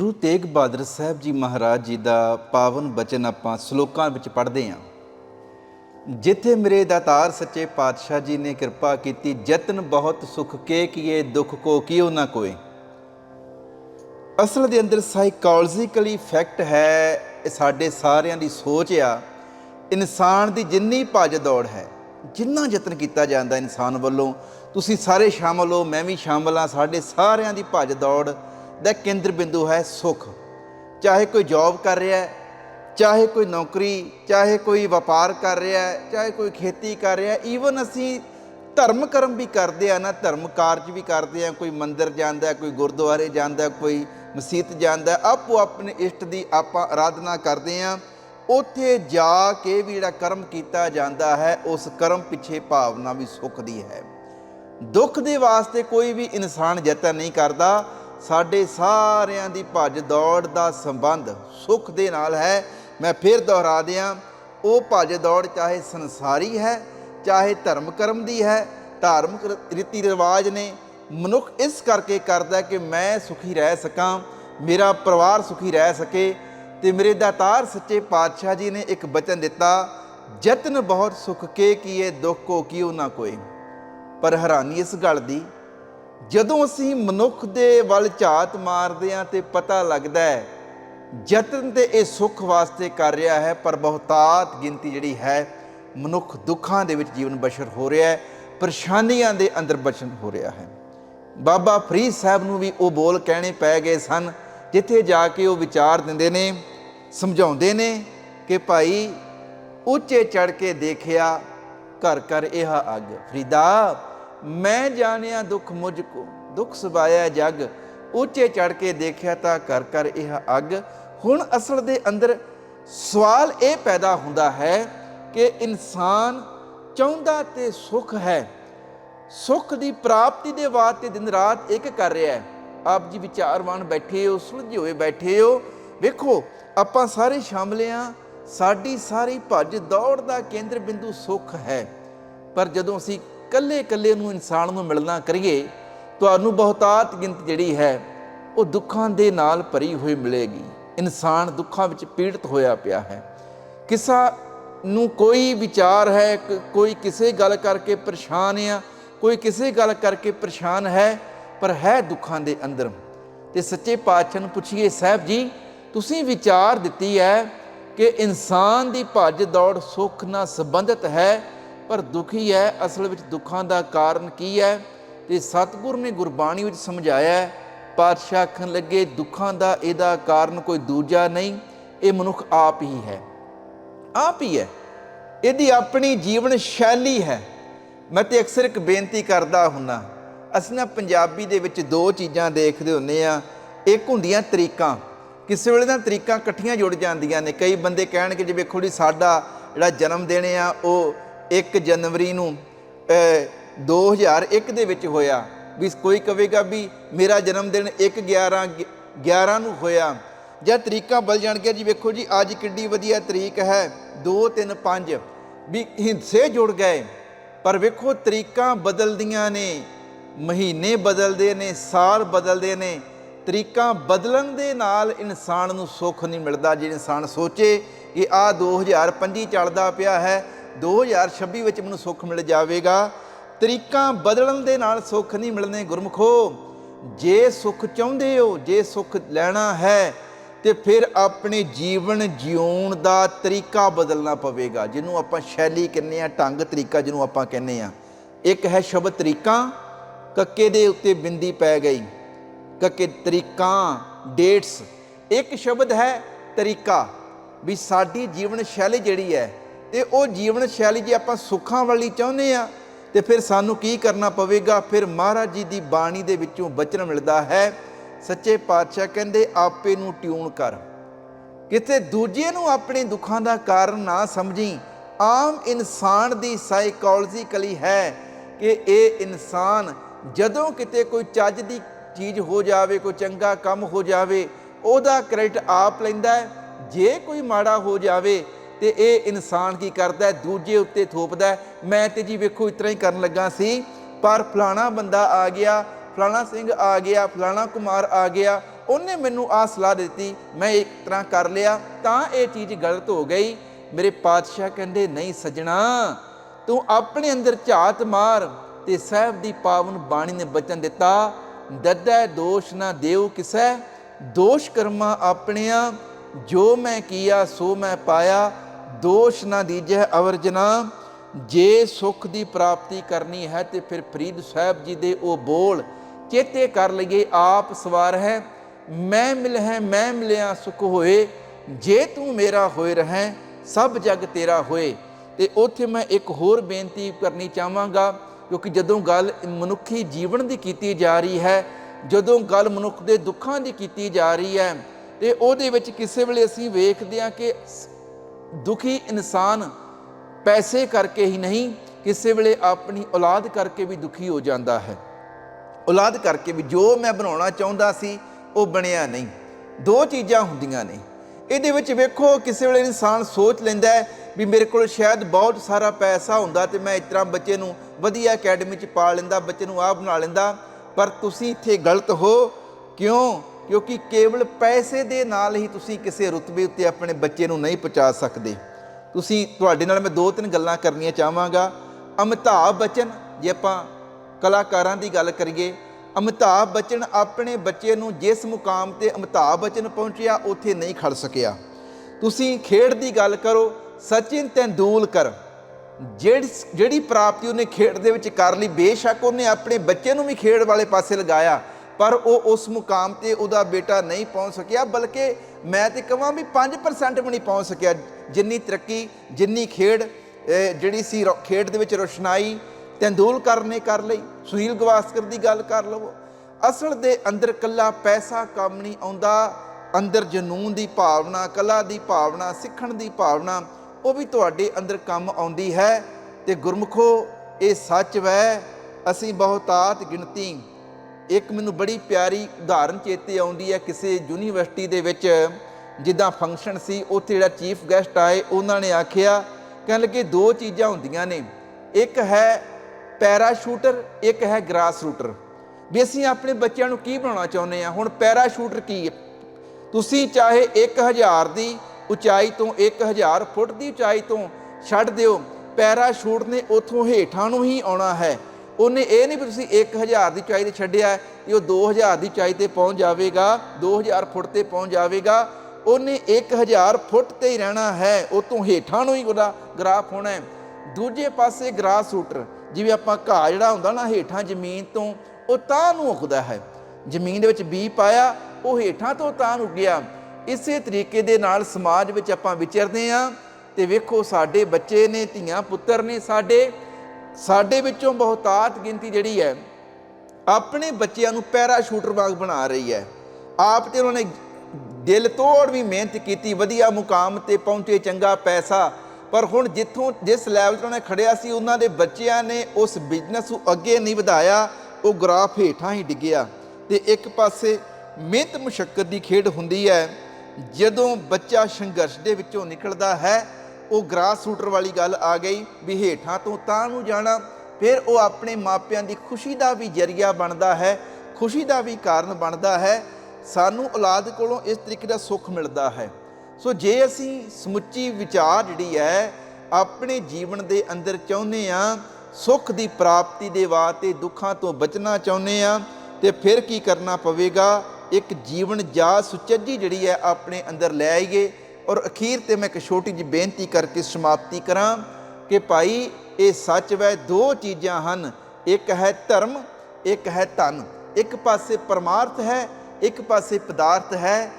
ਗੁਰੂ ਤੇਗ ਬਹਾਦਰ ਸਾਹਿਬ ਜੀ ਮਹਾਰਾਜ ਜੀ ਦਾ ਪਾਵਨ ਬਚਨ ਆਪਾਂ ਸ਼ਲੋਕਾਂ ਵਿੱਚ ਪੜ੍ਹਦੇ ਹਾਂ। ਜਿੱਥੇ ਮੇਰੇ ਦਾਤਾਰ ਸੱਚੇ ਪਾਤਸ਼ਾਹ ਜੀ ਨੇ ਕਿਰਪਾ ਕੀਤੀ ਯਤਨ ਬਹੁਤ ਸੁਖ ਕੇ ਕੀਏ, ਦੁੱਖ ਕੋ ਕਿਉ ਨਾ ਕੋਏ। ਅਸਲ ਦੇ ਅੰਦਰ ਸਾਈਕੋਲੋਜੀਕਲੀ ਫੈਕਟ ਹੈ, ਇਹ ਸਾਡੇ ਸਾਰਿਆਂ ਦੀ ਸੋਚ ਆ, ਇਨਸਾਨ ਦੀ ਜਿੰਨੀ ਭੱਜ ਦੌੜ ਹੈ, ਜਿੰਨਾ ਯਤਨ ਕੀਤਾ ਜਾਂਦਾ ਇਨਸਾਨ ਵੱਲੋਂ, ਤੁਸੀਂ ਸਾਰੇ ਸ਼ਾਮਲ ਹੋ, ਮੈਂ ਵੀ ਸ਼ਾਮਲ ਹਾਂ, ਸਾਡੇ ਸਾਰਿਆਂ ਦੀ ਭੱਜ ਦੌੜ ਦਾ ਕੇਂਦਰ ਬਿੰਦੂ ਹੈ ਸੁਖ। ਚਾਹੇ ਕੋਈ ਜੌਬ ਕਰ ਰਿਹਾ ਹੈ, ਚਾਹੇ ਕੋਈ ਨੌਕਰੀ, ਚਾਹੇ ਕੋਈ ਵਪਾਰ ਕਰ ਰਿਹਾ ਹੈ, ਚਾਹੇ ਕੋਈ ਖੇਤੀ ਕਰ ਰਿਹਾ ਈਵਨ ਅਸੀਂ ਧਰਮ ਕਰਮ ਵੀ ਕਰਦੇ ਆ ਨਾ, ਧਰਮ ਕਾਰਜ ਵੀ ਕਰਦੇ ਆ, ਕੋਈ ਮੰਦਿਰ ਜਾਂਦਾ ਕੋਈ ਗੁਰਦੁਆਰੇ ਜਾਂਦਾ ਕੋਈ ਮਸਜਿਦ ਜਾਂਦਾ ਆਪੋ ਆਪਣੇ ਇਸ਼ਟ ਦੀ ਆਪਾਂ ਆਰਾਧਨਾ ਕਰਦੇ ਆ। ਉੱਥੇ ਜਾ ਕੇ ਵੀ ਜਿਹੜਾ ਕਰਮ ਕੀਤਾ ਜਾਂਦਾ ਹੈ, ਉਸ ਕਰਮ ਪਿੱਛੇ ਭਾਵਨਾ ਵੀ ਸੁੱਖ ਦੀ ਹੈ। ਦੁੱਖ ਦੇ ਵਾਸਤੇ ਕੋਈ ਵੀ ਇਨਸਾਨ ਯਤਨ ਨਹੀਂ ਕਰਦਾ। ਸਾਡੇ ਸਾਰਿਆਂ ਦੀ ਭੱਜ ਦੌੜ ਦਾ ਸੰਬੰਧ ਸੁੱਖ ਦੇ ਨਾਲ ਹੈ। ਮੈਂ ਫਿਰ ਦੁਹਰਾ ਦਿਆਂ, ਉਹ ਭੱਜ ਦੌੜ ਚਾਹੇ ਸੰਸਾਰੀ ਹੈ, ਚਾਹੇ ਧਰਮ ਕਰਮ ਦੀ ਹੈ, ਧਾਰਮਿਕ ਰੀਤੀ ਰਿਵਾਜ ਨੇ ਮਨੁੱਖ ਇਸ ਕਰਕੇ ਕਰਦਾ ਕਿ ਮੈਂ ਸੁਖੀ ਰਹਿ ਸਕਾਂ, ਮੇਰਾ ਪਰਿਵਾਰ ਸੁਖੀ ਰਹਿ ਸਕੇ ਤੇ ਮੇਰੇ ਦਾਤਾਰ ਸੱਚੇ ਪਾਤਸ਼ਾਹ ਜੀ ਨੇ ਇੱਕ ਬਚਨ ਦਿੱਤਾ, ਯਤਨ ਬਹੁਤ ਸੁਖ ਕੇ ਕੀਏ, ਦੁੱਖ ਕੋ ਕਿਉ ਨਾ ਕੋਈ ਪਰ ਹੈਰਾਨੀ ਇਸ ਗੱਲ ਦੀ ਜਦੋਂ ਅਸੀਂ ਮਨੁੱਖ ਦੇ ਵੱਲ ਝਾਤ ਮਾਰਦੇ ਹਾਂ ਤੇ ਪਤਾ ਲੱਗਦਾ ਹੈ, ਯਤਨ ਤੇ ਇਹ ਸੁੱਖ ਵਾਸਤੇ ਕਰ ਰਿਹਾ ਹੈ, ਪਰ ਬਹੁਤਾਤ ਗਿਣਤੀ ਜਿਹੜੀ ਹੈ, ਮਨੁੱਖ ਦੁੱਖਾਂ ਦੇ ਵਿੱਚ ਜੀਵਨ ਬਸ਼ਰ ਹੋ ਰਿਹਾ ਹੈ, ਪਰੇਸ਼ਾਨੀਆਂ ਦੇ ਅੰਦਰ ਬਚਨ ਹੋ ਰਿਹਾ ਹੈ। ਬਾਬਾ ਫਰੀਦ ਸਾਹਿਬ ਨੂੰ ਵੀ ਉਹ ਬੋਲ ਕਹਿਣੇ ਪੈ ਗਏ ਸਨ, ਜਿੱਥੇ ਜਾ ਕੇ ਉਹ ਵਿਚਾਰ ਦਿੰਦੇ ਨੇ, ਸਮਝਾਉਂਦੇ ਨੇ ਕਿ ਭਾਈ ਉੱਚੇ ਚੜ ਕੇ ਦੇਖਿਆ, ਘਰ ਘਰ ਇਹ ਅੱਗ। ਫਰੀਦਾ ਮੈਂ ਜਾਣਿਆ ਦੁੱਖ ਮੁਝ ਕੋ, ਦੁੱਖ ਸੁਭਾਇਆ ਜਗ, ਉੱਚੇ ਚੜ ਕੇ ਦੇਖਿਆ ਤਾਂ ਘਰ ਘਰ ਇਹ ਅੱਗ। ਹੁਣ ਅਸਲ ਦੇ ਅੰਦਰ ਸਵਾਲ ਇਹ ਪੈਦਾ ਹੁੰਦਾ ਹੈ ਕਿ ਇਨਸਾਨ ਚਾਹੁੰਦਾ ਤੇ ਸੁਖ ਹੈ। ਸੁਖ ਦੀ ਪ੍ਰਾਪਤੀ ਦੇ ਵਾਸਤੇ ਦਿਨ ਰਾਤ ਇੱਕ ਕਰ ਰਿਹਾ ਹੈ। ਆਪ ਜੀ ਵਿਚਾਰਵਾਨ ਬੈਠੇ ਹੋ, ਸੁਲਝੇ ਹੋਏ ਬੈਠੇ ਹੋ, ਵੇਖੋ, ਆਪਾਂ ਸਾਰੇ ਸ਼ਾਮਲੇ ਹਾਂ, ਸਾਡੀ ਸਾਰੀ ਭੱਜ ਦੌੜ ਦਾ ਕੇਂਦਰ ਬਿੰਦੂ ਸੁਖ ਹੈ। ਪਰ ਜਦੋਂ ਅਸੀਂ ਕੱਲੇ ਕੱਲੇ ਨੂੰ ਇਨਸਾਨ ਨੂੰ ਮਿਲਣਾ ਕਰੀਏ, ਤੁਹਾਨੂੰ ਬਹੁਤਾਤ ਗਿਣਤ ਜਿਹੜੀ ਹੈ, ਉਹ ਦੁੱਖਾਂ ਦੇ ਨਾਲ ਭਰੀ ਹੋਈ ਮਿਲੇਗੀ। ਇਨਸਾਨ ਦੁੱਖਾਂ ਵਿੱਚ ਪੀੜਤ ਹੋਇਆ ਪਿਆ ਹੈ। ਕਿਸਾ ਨੂੰ ਕੋਈ ਵਿਚਾਰ ਹੈ ਕੋਈ ਕਿਸੇ ਗੱਲ ਕਰਕੇ ਪਰੇਸ਼ਾਨ ਆ, ਕੋਈ ਕਿਸੇ ਗੱਲ ਕਰਕੇ ਪਰੇਸ਼ਾਨ ਹੈ, ਪਰ ਹੈ ਦੁੱਖਾਂ ਦੇ ਅੰਦਰ। ਤੇ ਸੱਚੇ ਪਾਤਸ਼ਾਹ ਨੂੰ ਪੁੱਛੀਏ, ਸਾਹਿਬ ਜੀ, ਤੁਸੀਂ ਵਿਚਾਰ ਦਿੱਤੀ ਹੈ ਕਿ ਇਨਸਾਨ ਦੀ ਭੱਜ ਦੌੜ ਸੁੱਖ ਨਾਲ ਸੰਬੰਧਿਤ ਹੈ ਪਰ ਦੁਖੀ ਹੈ, ਅਸਲ ਵਿੱਚ ਦੁੱਖਾਂ ਦਾ ਕਾਰਨ ਕੀ ਹੈ? ਤੇ ਸਤਿਗੁਰ ਨੇ ਗੁਰਬਾਣੀ ਵਿੱਚ ਸਮਝਾਇਆ ਪਾਤਸ਼ਾਹ ਆਖਣ ਲੱਗੇ, ਦੁੱਖਾਂ ਦਾ ਇਹਦਾ ਕਾਰਨ ਕੋਈ ਦੂਜਾ ਨਹੀਂ, ਇਹ ਮਨੁੱਖ ਆਪ ਹੀ ਹੈ। ਆਪ ਹੀ ਹੈ। ਇਹਦੀ ਆਪਣੀ ਜੀਵਨ ਸ਼ੈਲੀ ਹੈ। ਮੈਂ ਤੇ ਅਕਸਰ ਇੱਕ ਬੇਨਤੀ ਕਰਦਾ ਹੁੰਨਾ, ਅਸੀਂ ਨਾ ਪੰਜਾਬੀ ਦੇ ਵਿੱਚ ਦੋ ਚੀਜ਼ਾਂ ਦੇਖਦੇ ਹੁੰਨੇ ਆ। ਇੱਕ ਹੁੰਦੀਆਂ ਤਰੀਕਾਂ। ਕਿਸੇ ਵੇਲੇ ਨਾ ਤਰੀਕਾਂ ਇਕੱਠੀਆਂ ਜੁੜ ਜਾਂਦੀਆਂ ਨੇ। ਕਈ ਬੰਦੇ ਕਹਿਣਗੇ ਜੇ ਵੇਖੋ ਜੀ ਸਾਡਾ ਜਿਹੜਾ ਜਨਮ ਦਿਨ ਆ, ਉਹ 1 ਜਨਵਰੀ ਨੂੰ ਅਹ, 2001 ਦੇ ਵਿੱਚ ਹੋਇਆ। ਵੀ ਕੋਈ ਕਹੇਗਾ ਵੀ ਮੇਰਾ ਜਨਮ ਦਿਨ 1 11 11 ਨੂੰ ਹੋਇਆ। ਜਾਂ ਤਰੀਕਾਂ ਬਦਲ ਜਾਣਗੀਆਂ ਜੀ। ਵੇਖੋ ਜੀ ਅੱਜ ਕਿੱਡੀ ਵਧੀਆ ਤਰੀਕ ਹੈ। 2 3 5 ਵੀ ਹਿੰਸੇ ਜੁੜ ਗਏ। ਪਰ ਵੇਖੋ ਤਰੀਕਾਂ ਬਦਲਦੀਆਂ ਨੇ। ਮਹੀਨੇ ਬਦਲਦੇ ਨੇ ਸਾਲ ਬਦਲਦੇ ਨੇ। ਤਰੀਕਾਂ ਬਦਲਣ ਦੇ ਨਾਲ ਇਨਸਾਨ ਨੂੰ ਸੁੱਖ ਨਹੀਂ ਮਿਲਦਾ। ਜੇ ਇਨਸਾਨ ਸੋਚੇ ਕਿ ਆ 2025 ਚੱਲਦਾ ਪਿਆ ਹੈ 2026 ਵਿੱਚ ਮੈਨੂੰ ਸੁੱਖ ਮਿਲ ਜਾਵੇਗਾ। ਤਰੀਕਾਂ ਬਦਲਣ ਦੇ ਨਾਲ ਸੁੱਖ ਨਹੀਂ ਮਿਲਣੇ ਗੁਰਮਖੋ। ਜੇ ਸੁੱਖ ਚਾਹੁੰਦੇ ਹੋ, ਜੇ ਸੁੱਖ ਲੈਣਾ ਹੈ, ਤੇ ਫਿਰ ਆਪਣੇ ਜੀਵਨ ਜਿਉਣ ਦਾ ਤਰੀਕਾ ਬਦਲਣਾ ਪਵੇਗਾ, ਜਿਹਨੂੰ ਆਪਾਂ ਸ਼ੈਲੀ ਕਹਿੰਦੇ ਆ ਢੰਗ ਤਰੀਕਾ ਜਿਹਨੂੰ ਆਪਾਂ ਕਹਿੰਦੇ ਆ ਇੱਕ ਹੈ ਸ਼ਬਦ ਤਰੀਕਾ, ਕੱਕੇ ਦੇ ਉੱਤੇ ਬਿੰਦੀ ਪੈ ਗਈ। ਕੱਕੇ ਤਰੀਕਾਂ ਡੇਟਸ ਇੱਕ ਸ਼ਬਦ ਹੈ ਤਰੀਕਾ, ਵੀ ਸਾਡੀ ਜੀਵਨ ਸ਼ੈਲੀ ਜਿਹੜੀ ਹੈ ਤੇ ਉਹ ਜੀਵਨ ਸ਼ੈਲੀ ਜੇ ਆਪਾਂ ਸੁੱਖਾਂ ਵਾਲੀ ਚਾਹੁੰਦੇ ਆ ਤੇ ਫਿਰ ਸਾਨੂੰ ਕੀ ਕਰਨਾ ਪਵੇਗਾ? ਫਿਰ ਮਹਾਰਾਜ ਜੀ ਦੀ ਬਾਣੀ ਦੇ ਵਿੱਚੋਂ ਬਚਨ ਮਿਲਦਾ ਹੈ, ਸੱਚੇ ਪਾਤਸ਼ਾਹ ਕਹਿੰਦੇ, ਆਪੇ ਨੂੰ ਟਿਊਨ ਕਰ। ਕਿਤੇ ਦੂਜੇ ਨੂੰ ਆਪਣੇ ਦੁੱਖਾਂ ਦਾ ਕਾਰਨ ਨਾ ਸਮਝੀ, ਆਮ ਇਨਸਾਨ ਦੀ ਸਾਈਕੋਲੋਜੀਕਲੀ ਹੈ ਕਿ ਇਹ ਇਨਸਾਨ ਜਦੋਂ ਕਿਤੇ ਕੋਈ ਚੱਜ ਦੀ ਚੀਜ਼ ਹੋ ਜਾਵੇ, ਕੋਈ ਚੰਗਾ ਕੰਮ ਹੋ ਜਾਵੇ, ਉਹਦਾ ਕ੍ਰੈਡਿਟ ਆਪ ਲੈਂਦਾ ਹੈ। ਜੇ ਕੋਈ ਮਾੜਾ ਹੋ ਜਾਵੇ ਤੇ ਇਹ ਇਨਸਾਨ ਕੀ ਕਰਦਾ ਦੂਜੇ ਉੱਤੇ ਥੋਪਦਾ ਮੈਂ ਤੇ ਜੀ ਵੇਖੋ ਇਤਨਾ ਹੀ ਕਰਨ ਲੱਗਾ ਸੀ। ਪਰ ਫਲਾਣਾ ਬੰਦਾ ਆ ਗਿਆ, ਫਲਾਣਾ ਸਿੰਘ ਆ ਗਿਆ, ਫਲਾਣਾ ਕੁਮਾਰ ਆ ਗਿਆ। ਉਹਨੇ ਮੈਨੂੰ ਆ ਸਲਾਹ ਦਿੱਤੀ, ਮੈਂ ਇੱਕ ਤਰ੍ਹਾਂ ਕਰ ਲਿਆ, ਤਾਂ ਇਹ ਚੀਜ਼ ਗਲਤ ਹੋ ਗਈ। ਮੇਰੇ ਪਾਤਸ਼ਾਹ ਕਹਿੰਦੇ, ਨਹੀਂ ਸਜਣਾ, ਤੂੰ ਆਪਣੇ ਅੰਦਰ ਝਾਤ ਮਾਰ ਤੇ ਸਾਹਿਬ ਦੀ ਪਾਵਨ ਬਾਣੀ ਨੇ ਬਚਨ ਦਿੱਤਾ। ਦੱਦੈ ਦੋਸ਼ ਨਾ ਦੇਉ ਕਿਸੈ। ਦੋਸ਼ ਕਰਮਾ ਆਪਣਿਆ, ਜੋ ਮੈਂ ਕੀਆ, ਸੋ ਮੈਂ ਪਾਇਆ। ਦੋਸ਼ ਨਾ ਦੀਜੈ ਅਵਰਜਨਾ ਜੇ ਸੁਖ ਦੀ ਪ੍ਰਾਪਤੀ ਕਰਨੀ ਹੈ ਤੇ ਫਿਰ ਫਰੀਦ ਸਾਹਿਬ ਜੀ ਦੇ ਉਹ ਬੋਲ ਚੇਤੇ ਕਰ ਲਈਏ, ਆਪ ਸਵਾਰ ਹੈ, ਮੈਂ ਮਿਲ ਹੈ, ਮੈਂ ਮਿਲਿਆ ਸੁਖ ਹੋਏ, ਜੇ ਤੂੰ ਮੇਰਾ ਹੋਏ ਰਹੈ, ਸਭ ਜਗ ਤੇਰਾ ਹੋਏ। ਤੇ ਉੱਥੇ ਮੈਂ ਇੱਕ ਹੋਰ ਬੇਨਤੀ ਕਰਨੀ ਚਾਹਾਂਗਾ, ਕਿਉਂਕਿ ਜਦੋਂ ਗੱਲ ਮਨੁੱਖੀ ਜੀਵਨ ਦੀ ਕੀਤੀ ਜਾ ਰਹੀ ਹੈ, ਜਦੋਂ ਗੱਲ ਮਨੁੱਖ ਦੇ ਦੁੱਖਾਂ ਦੀ ਕੀਤੀ ਜਾ ਰਹੀ ਹੈ, ਤੇ ਉਹਦੇ ਵਿੱਚ ਕਿਸੇ ਵੇਲੇ ਅਸੀਂ ਵੇਖਦੇ ਹਾਂ ਕਿ ਦੁਖੀ ਇਨਸਾਨ ਪੈਸੇ ਕਰਕੇ ਹੀ ਨਹੀਂ, ਕਿਸੇ ਵੇਲੇ ਆਪਣੀ ਔਲਾਦ ਕਰਕੇ ਵੀ ਦੁਖੀ ਹੋ ਜਾਂਦਾ ਹੈ। ਔਲਾਦ ਕਰਕੇ ਵੀ ਜੋ ਮੈਂ ਬਣਾਉਣਾ ਚਾਹੁੰਦਾ ਸੀ, ਉਹ ਬਣਿਆ ਨਹੀਂ। ਦੋ ਚੀਜ਼ਾਂ ਹੁੰਦੀਆਂ ਨੇ। ਇਹਦੇ ਵਿੱਚ ਵੇਖੋ, ਕਿਸੇ ਵੇਲੇ ਇਨਸਾਨ ਸੋਚ ਲੈਂਦਾ ਹੈ ਵੀ ਮੇਰੇ ਕੋਲ ਸ਼ਾਇਦ ਬਹੁਤ ਸਾਰਾ ਪੈਸਾ ਹੁੰਦਾ ਤੇ ਮੈਂ ਇਸ ਤਰ੍ਹਾਂ ਬੱਚੇ ਨੂੰ ਵਧੀਆ ਅਕੈਡਮੀ 'ਚ ਪਾ ਲੈਂਦਾ, ਬੱਚੇ ਨੂੰ ਆਹ ਬਣਾ ਲੈਂਦਾ। ਪਰ ਤੁਸੀਂ ਇੱਥੇ ਗਲਤ ਹੋ। ਕਿਉਂ? ਕਿਉਂਕਿ ਕੇਵਲ ਪੈਸੇ ਦੇ ਨਾਲ ਹੀ ਤੁਸੀਂ ਕਿਸੇ ਰੁਤਬੇ ਉੱਤੇ ਆਪਣੇ ਬੱਚੇ ਨੂੰ ਨਹੀਂ ਪਹੁੰਚਾ ਸਕਦੇ। ਤੁਸੀਂ ਤੁਹਾਡੇ ਨਾਲ ਮੈਂ ਦੋ ਤਿੰਨ ਗੱਲਾਂ ਕਰਨੀਆਂ ਚਾਹਾਂਗਾ। ਅਮਿਤਾਭ ਬਚਨ, ਜੇ ਆਪਾਂ ਕਲਾਕਾਰਾਂ ਦੀ ਗੱਲ ਕਰੀਏ, ਅਮਿਤਾਭ ਬਚਨ ਆਪਣੇ ਬੱਚੇ ਨੂੰ ਜਿਸ ਮੁਕਾਮ ਤੇ ਅਮਿਤਾਭ ਬਚਨ ਪਹੁੰਚਿਆ, ਉੱਥੇ ਨਹੀਂ ਖੜ ਸਕਿਆ। ਤੁਸੀਂ ਖੇਡ ਦੀ ਗੱਲ ਕਰੋ, ਸਚਿਨ ਤੈਂਦੂਲਕਰ, ਜਿਹੜੀ ਜਿਹੜੀ ਪ੍ਰਾਪਤੀ ਉਹਨੇ ਖੇਡ ਦੇ ਵਿੱਚ ਕਰ ਲਈ, ਬੇਸ਼ੱਕ ਉਹਨੇ ਆਪਣੇ ਬੱਚੇ ਨੂੰ ਵੀ ਖੇਡ ਵਾਲੇ ਪਾਸੇ ਲਗਾਇਆ। ਪਰ ਉਹ ਉਸ ਮੁਕਾਮ ਤੇ ਉਹਦਾ ਬੇਟਾ ਨਹੀਂ ਪਹੁੰਚ ਸਕਿਆ, ਬਲਕਿ ਮੈਂ ਤੇ ਕਹਾਂ ਵੀ 5% ਵੀ ਨਹੀਂ ਪਹੁੰਚ ਸਕਿਆ। ਜਿੰਨੀ ਤਰੱਕੀ, ਜਿੰਨੀ ਖੇਡ ਜਿਹੜੀ ਸੀ ਰੋ- ਖੇਡ ਦੇ ਵਿੱਚ ਰੋਸ਼ਨਾਈ ਤੈਂਦੂਲਕਰ ਨੇ ਕਰ ਲਈ, ਸੁਨੀਲ ਗਵਾਸਕਰ ਦੀ ਗੱਲ ਕਰ ਲਵੋ। ਅਸਲ ਦੇ ਅੰਦਰ ਕੱਲਾ ਪੈਸਾ ਕੰਮ ਨਹੀਂ ਆਉਂਦਾ, ਅੰਦਰ ਜਨੂਨ ਦੀ ਭਾਵਨਾ, ਕਲਾ ਦੀ ਭਾਵਨਾ, ਸਿੱਖਣ ਦੀ ਭਾਵਨਾ, ਉਹ ਵੀ ਤੁਹਾਡੇ ਅੰਦਰ ਕੰਮ ਆਉਂਦੀ ਹੈ। ਤੇ ਗੁਰਮਖੋ, ਇਹ ਸੱਚ ਵੈ, ਅਸੀਂ ਬਹੁਤਾਤ ਗਿਣਤੀ। ਇੱਕ ਮੈਨੂੰ ਬੜੀ ਪਿਆਰੀ ਉਦਾਹਰਨ ਚੇਤੇ ਆਉਂਦੀ ਹੈ ਕਿਸੇ ਯੂਨੀਵਰਸਿਟੀ ਦੇ ਵਿੱਚ ਜਿੱਦਾਂ ਫੰਕਸ਼ਨ ਸੀ, ਉੱਥੇ ਜਿਹੜਾ ਚੀਫ ਗੈਸਟ ਆਏ, ਉਹਨਾਂ ਨੇ ਆਖਿਆ, ਕਹਿਣ ਲੱਗੇ ਦੋ ਚੀਜ਼ਾਂ ਹੁੰਦੀਆਂ ਨੇ। ਇੱਕ ਹੈ ਪੈਰਾਸ਼ੂਟਰ ਇੱਕ ਹੈ ਗ੍ਰਾਸ ਰੂਟਰ ਵੀ ਅਸੀਂ ਆਪਣੇ ਬੱਚਿਆਂ ਨੂੰ ਕੀ ਬਣਾਉਣਾ ਚਾਹੁੰਦੇ ਆ ਹੁਣ ਪੈਰਾਸ਼ੂਟਰ ਕੀ ਹੈ? ਤੁਸੀਂ ਚਾਹੇ 1000 ਦੀ ਉਚਾਈ ਤੋਂ 1000 ਫੁੱਟ ਦੀ ਉਚਾਈ ਤੋਂ ਛੱਡ ਦਿਓ ਪੈਰਾਸ਼ੂਟ ਨੇ ਉਥੋਂ ਹੇਠਾਂ ਨੂੰ ਹੀ ਆਉਣਾ ਹੈ। ਉਹਨੇ ਇਹ ਨਹੀਂ ਵੀ ਤੁਸੀਂ 1000 ਦੀ ਉਚਾਈ ਤੇ ਛੱਡਿਆ ਤੇ ਉਹ 2000 ਦੀ ਚਾਈ ਤੇ ਪਹੁੰਚ ਜਾਵੇਗਾ 2000 ਫੁੱਟ ਤੇ ਪਹੁੰਚ ਜਾਵੇਗਾ। ਉਹਨੇ 1000 ਫੁੱਟ ਤੇ ਹੀ ਰਹਿਣਾ ਹੈ, ਉਹ ਤੋਂ ਹੇਠਾਂ ਨੂੰ ਹੀ ਉਹਦਾ ਗ੍ਰਾਫ ਹੋਣਾ ਹੈ। ਦੂਜੇ ਪਾਸੇ ਗ੍ਰਾਸ ਰੂਟਰ ਜਿਵੇਂ ਆਪਾਂ ਘਾਹ ਜਿਹੜਾ ਹੁੰਦਾ ਨਾ ਹੇਠਾਂ ਜ਼ਮੀਨ ਤੋਂ, ਉਹ ਤਾਂ ਨੂੰ ਉੱਗਦਾ ਹੈ। ਜ਼ਮੀਨ ਦੇ ਵਿੱਚ ਬੀ ਪਾਇਆ, ਉਹ ਹੇਠਾਂ ਤੋਂ ਤਾਂ ਨੂੰ ਉੱਗਿਆ। ਇਸੇ ਤਰੀਕੇ ਦੇ ਨਾਲ ਸਮਾਜ ਵਿੱਚ ਆਪਾਂ ਵਿਚਰਦੇ ਆਂ ਤੇ ਵੇਖੋ ਸਾਡੇ ਬੱਚੇ ਨੇ, ਧੀਆਂ ਪੁੱਤਰ ਨੇ ਸਾਡੇ ਸਾਡੇ ਵਿੱਚੋਂ ਬਹੁਤਾਤ ਗਿਣਤੀ ਜਿਹੜੀ ਹੈ, ਆਪਣੇ ਬੱਚਿਆਂ ਨੂੰ ਪੈਰਾਸ਼ੂਟਰ ਵਾਂਗ ਬਣਾ ਰਹੀ ਹੈ। ਆਪ ਤੇ ਉਹਨਾਂ ਨੇ ਦਿਲ ਤੋੜ ਵੀ ਮਿਹਨਤ ਕੀਤੀ, ਵਧੀਆ ਮੁਕਾਮ ਤੇ ਪਹੁੰਚੇ, ਚੰਗਾ ਪੈਸਾ। ਪਰ ਹੁਣ ਜਿੱਥੋਂ, ਜਿਸ ਲੈਵਲ ਤੇ ਉਹਨਾਂ ਨੇ ਖੜਿਆ ਸੀ, ਉਹਨਾਂ ਦੇ ਬੱਚਿਆਂ ਨੇ ਉਸ ਬਿਜ਼ਨਸ ਨੂੰ ਅੱਗੇ ਨਹੀਂ ਵਧਾਇਆ, ਉਹ ਗ੍ਰਾਫ ਹੇਠਾਂ ਹੀ ਡਿੱਗਿਆ। ਤੇ ਇੱਕ ਪਾਸੇ ਮਿਹਨਤ ਮੁਸ਼ਕਲ ਦੀ ਖੇਡ ਹੁੰਦੀ ਹੈ, ਜਦੋਂ ਬੱਚਾ ਸੰਘਰਸ਼ ਦੇ ਵਿੱਚੋਂ ਨਿਕਲਦਾ ਹੈ ਉਹ ਗ੍ਰਾਸ ਰੂਟਰ ਵਾਲੀ ਗੱਲ ਆ ਗਈ ਵੀ ਹੇਠਾਂ ਤੋਂ ਤਾਂ ਨੂੰ ਜਾਣਾ, ਫਿਰ ਉਹ ਆਪਣੇ ਮਾਪਿਆਂ ਦੀ ਖੁਸ਼ੀ ਦਾ ਵੀ ਜਰੀਆ ਬਣਦਾ ਹੈ, ਖੁਸ਼ੀ ਦਾ ਵੀ ਕਾਰਨ ਬਣਦਾ ਹੈ, ਸਾਨੂੰ ਔਲਾਦ ਕੋਲੋਂ ਇਸ ਤਰੀਕੇ ਦਾ ਸੁੱਖ ਮਿਲਦਾ ਹੈ। ਸੋ ਜੇ ਅਸੀਂ ਸਮੁੱਚੀ ਵਿਚਾਰ ਜਿਹੜੀ ਹੈ, ਆਪਣੇ ਜੀਵਨ ਦੇ ਅੰਦਰ ਚਾਹੁੰਦੇ ਆ ਸੁੱਖ ਦੀ ਪ੍ਰਾਪਤੀ ਦੇ ਵਾਸਤੇ ਦੁੱਖਾਂ ਤੋਂ ਬਚਣਾ ਚਾਹੁੰਦੇ ਆ ਤੇ ਫਿਰ ਕੀ ਕਰਨਾ ਪਵੇਗਾ? ਇੱਕ ਜੀਵਨ ਜਾ ਸੁਚੱਜੀ ਜਿਹੜੀ ਹੈ, ਆਪਣੇ ਅੰਦਰ ਲੈ ਆਈਏ ਔਰ ਅਖੀਰ ਤੇ ਮੈਂ ਇੱਕ ਛੋਟੀ ਜਿਹੀ ਬੇਨਤੀ ਕਰਕੇ ਸਮਾਪਤੀ ਕਰਾਂ ਕਿ ਭਾਈ, ਇਹ ਸੱਚ ਵੈ, ਦੋ ਚੀਜ਼ਾਂ ਹਨ। ਇੱਕ ਹੈ ਧਰਮ, ਇੱਕ ਹੈ ਧਨ। ਇੱਕ ਪਾਸੇ ਪਰਮਾਰਥ ਹੈ, ਇੱਕ ਪਾਸੇ ਪਦਾਰਥ ਹੈ।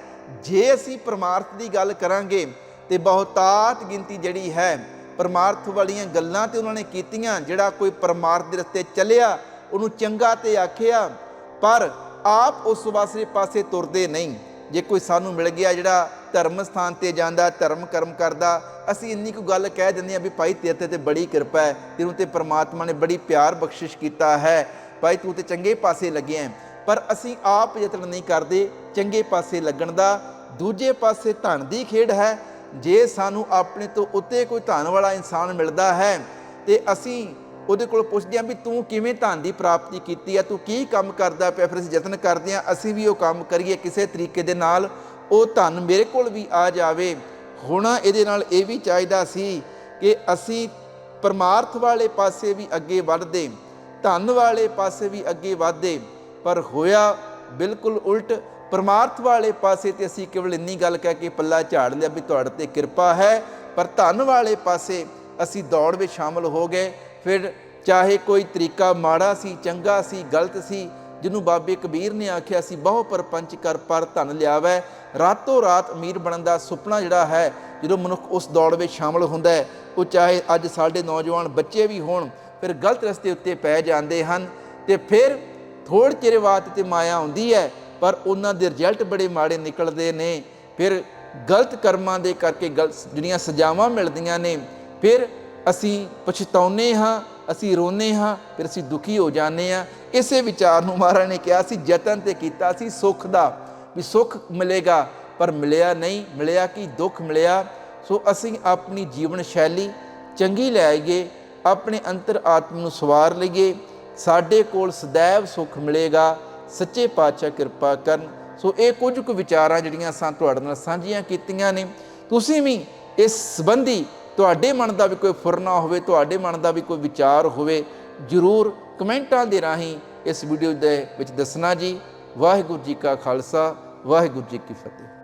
ਜੇ ਅਸੀਂ ਪਰਮਾਰਥ ਦੀ ਗੱਲ ਕਰਾਂਗੇ ਤੇ ਬਹੁਤਾਤ ਗਿਣਤੀ ਜਿਹੜੀ ਹੈ, ਪਰਮਾਰਥ ਵਾਲੀਆਂ ਗੱਲਾਂ ਤੇ ਉਹਨਾਂ ਨੇ ਕੀਤੀਆਂ, ਜਿਹੜਾ ਕੋਈ ਪਰਮਾਰਥ ਦੇ ਰਸਤੇ ਚੱਲਿਆ, ਉਹਨੂੰ ਚੰਗਾ ਤੇ ਆਖਿਆ, ਪਰ ਆਪ ਉਸ ਵਾਸਤੇ ਪਾਸੇ ਤੁਰਦੇ ਨਹੀਂ। ਜੇ ਕੋਈ ਸਾਨੂੰ ਮਿਲ ਗਿਆ ਜਿਹੜਾ ਧਰਮ ਸਥਾਨ ਤੇ ਜਾਂਦਾ, ਧਰਮ ਕਰਮ ਕਰਦਾ, ਅਸੀਂ ਇੰਨੀ ਕੁ ਗੱਲ ਕਹਿ ਦਿੰਦੇ ਆ ਵੀ ਭਾਈ ਤੇਰੇ ਤੇ ਤੇ ਬੜੀ ਕਿਰਪਾ ਹੈ, ਤੈਨੂੰ ਤੇ ਪ੍ਰਮਾਤਮਾ ਨੇ ਬੜੀ ਪਿਆਰ ਬਖਸ਼ਿਸ਼ ਕੀਤਾ ਹੈ, ਭਾਈ ਤੂੰ ਤੇ ਚੰਗੇ ਪਾਸੇ ਲੱਗਿਆ ਪਰ ਅਸੀਂ ਆਪ ਯਤਨ ਨਹੀਂ ਕਰਦੇ ਚੰਗੇ ਪਾਸੇ ਲੱਗਣ ਦਾ, ਦੂਜੇ ਪਾਸੇ ਧਨ ਦੀ ਖੇਡ ਹੈ। ਜੇ ਸਾਨੂੰ ਆਪਣੇ ਤੋਂ ਉੱਤੇ ਕੋਈ ਧਨ ਵਾਲਾ ਇਨਸਾਨ ਮਿਲਦਾ ਹੈ ਤੇ ਅਸੀਂ ਉਹਦੇ ਕੋਲ ਪੁੱਛਦੇ ਹਾਂ ਵੀ ਤੂੰ ਕਿਵੇਂ ਧਨ ਦੀ ਪ੍ਰਾਪਤੀ ਕੀਤੀ ਆ, ਤੂੰ ਕੀ ਕੰਮ ਕਰਦਾ ਪਿਆ, ਫਿਰ ਅਸੀਂ ਯਤਨ ਕਰਦੇ ਹਾਂ, ਅਸੀਂ ਵੀ ਉਹ ਕੰਮ ਕਰੀਏ ਕਿਸੇ ਤਰੀਕੇ ਦੇ ਨਾਲ, ਉਹ ਧਨ ਮੇਰੇ ਕੋਲ ਵੀ ਆ ਜਾਵੇ। ਹੁਣ ਇਹਦੇ ਨਾਲ ਇਹ ਵੀ ਚਾਹੀਦਾ ਸੀ ਕਿ ਅਸੀਂ ਪਰਮਾਰਥ ਵਾਲੇ ਪਾਸੇ ਵੀ ਅੱਗੇ ਵਧਦੇ, ਧਨ ਵਾਲੇ ਪਾਸੇ ਵੀ ਅੱਗੇ ਵਧਦੇ, ਪਰ ਹੋਇਆ ਬਿਲਕੁਲ ਉਲਟ, ਪਰਮਾਰਥ ਵਾਲੇ ਪਾਸੇ ਤੇ ਅਸੀਂ ਕੇਵਲ ਇੰਨੀ ਗੱਲ ਕਹਿ ਕੇ ਪੱਲਾ ਝਾੜ ਲਿਆ ਵੀ ਤੁਹਾਡੇ ਤੇ ਕਿਰਪਾ ਹੈ, ਪਰ ਧਨ ਵਾਲੇ ਪਾਸੇ ਅਸੀਂ ਦੌੜ ਵਿੱਚ ਸ਼ਾਮਲ ਹੋ ਗਏ ਫਿਰ ਚਾਹੇ ਕੋਈ ਤਰੀਕਾ ਮਾੜਾ ਸੀ, ਚੰਗਾ ਸੀ, ਗਲਤ ਸੀ, ਜਿਹਨੂੰ ਬਾਬੇ ਕਬੀਰ ਨੇ ਆਖਿਆ ਸੀ, ਬਹੁ ਪਰਪੰਚ ਕਰ ਪਰ ਧਨ ਲਿਆਵੈ। ਰਾਤੋਂ ਰਾਤ ਅਮੀਰ ਬਣਨ ਦਾ ਸੁਪਨਾ ਜਿਹੜਾ ਹੈ, ਜਦੋਂ ਮਨੁੱਖ ਉਸ ਦੌੜ ਵਿੱਚ ਸ਼ਾਮਲ ਹੁੰਦਾ ਹੈ, ਉਹ ਚਾਹੇ ਅੱਜ ਸਾਡੇ ਨੌਜਵਾਨ ਬੱਚੇ ਵੀ ਹੋਣ, ਫਿਰ ਗਲਤ ਰਸਤੇ ਉੱਤੇ ਪੈ ਜਾਂਦੇ ਹਨ ਤੇ ਫਿਰ ਥੋੜ੍ਹੇ ਚਿਰ ਬਾਅਦ ਤੇ ਮਾਇਆ ਆਉਂਦੀ ਹੈ, ਪਰ ਉਹਨਾਂ ਦੇ ਰਿਜ਼ਲਟ ਬੜੇ ਮਾੜੇ ਨਿਕਲਦੇ ਨੇ। ਫਿਰ ਗਲਤ ਕਰਮਾਂ ਦੇ ਕਰਕੇ ਗਲਤ ਜਿਹੜੀਆਂ ਸਜ਼ਾਵਾਂ ਮਿਲਦੀਆਂ ਨੇ। ਫਿਰ ਅਸੀਂ ਪਛਤਾਉਨੇ ਹਾਂ, ਅਸੀਂ ਰੋਨੇ ਹਾਂ, ਫਿਰ ਅਸੀਂ ਦੁਖੀ ਹੋ ਜਾਂਦੇ ਹਾਂ। ਇਸੇ ਵਿਚਾਰ ਨੂੰ ਮਹਾਰਾਜ ਨੇ ਕਿਹਾ ਸੀ, ਯਤਨ ਤੇ ਕੀਤਾ ਸੀ, ਸੁੱਖ ਦਾ ਵੀ ਸੁੱਖ ਮਿਲੇਗਾ, ਪਰ ਮਿਲਿਆ ਨਹੀਂ, ਮਿਲਿਆ ਕਿ? ਦੁੱਖ ਮਿਲਿਆ। ਸੋ ਅਸੀਂ ਆਪਣੀ ਜੀਵਨ ਸ਼ੈਲੀ ਚੰਗੀ ਲੈ ਆਈਏ, ਆਪਣੇ ਅੰਤਰ ਆਤਮ ਨੂੰ ਸਵਾਰ ਲਈਏ। ਸਾਡੇ ਕੋਲ ਸदैव ਸੁੱਖ ਮਿਲੇਗਾ, ਸੱਚੇ ਪਾਤਸ਼ਾਹ ਕਿਰਪਾ ਕਰਨ। ਸੋ ਇਹ ਕੁਝ ਕੁ ਵਿਚਾਰਾਂ ਜਿਹੜੀਆਂ ਸਾਂ ਤੁਹਾਡੇ ਨਾਲ ਸਾਂਝੀਆਂ ਕੀਤੀਆਂ ਨੇ। ਤੁਸੀਂ ਵੀ ਇਸ ਸੰਬੰਧੀ ਤੁਹਾਡੇ ਮਨ ਦਾ ਵੀ ਕੋਈ ਫੁਰਨਾ ਹੋਵੇ, ਤੁਹਾਡੇ ਮਨ ਦਾ ਵੀ ਕੋਈ ਵਿਚਾਰ ਹੋਵੇ, ਜਰੂਰ ਕਮੈਂਟਾਂ ਦੇ ਰਾਹੀਂ ਇਸ ਵੀਡੀਓ ਦੇ ਵਿੱਚ ਦੱਸਣਾ ਜੀ। ਵਾਹਿਗੁਰੂ ਜੀ ਕਾ ਖਾਲਸਾ, ਵਾਹਿਗੁਰੂ ਜੀ ਕੀ ਫਤਿਹ।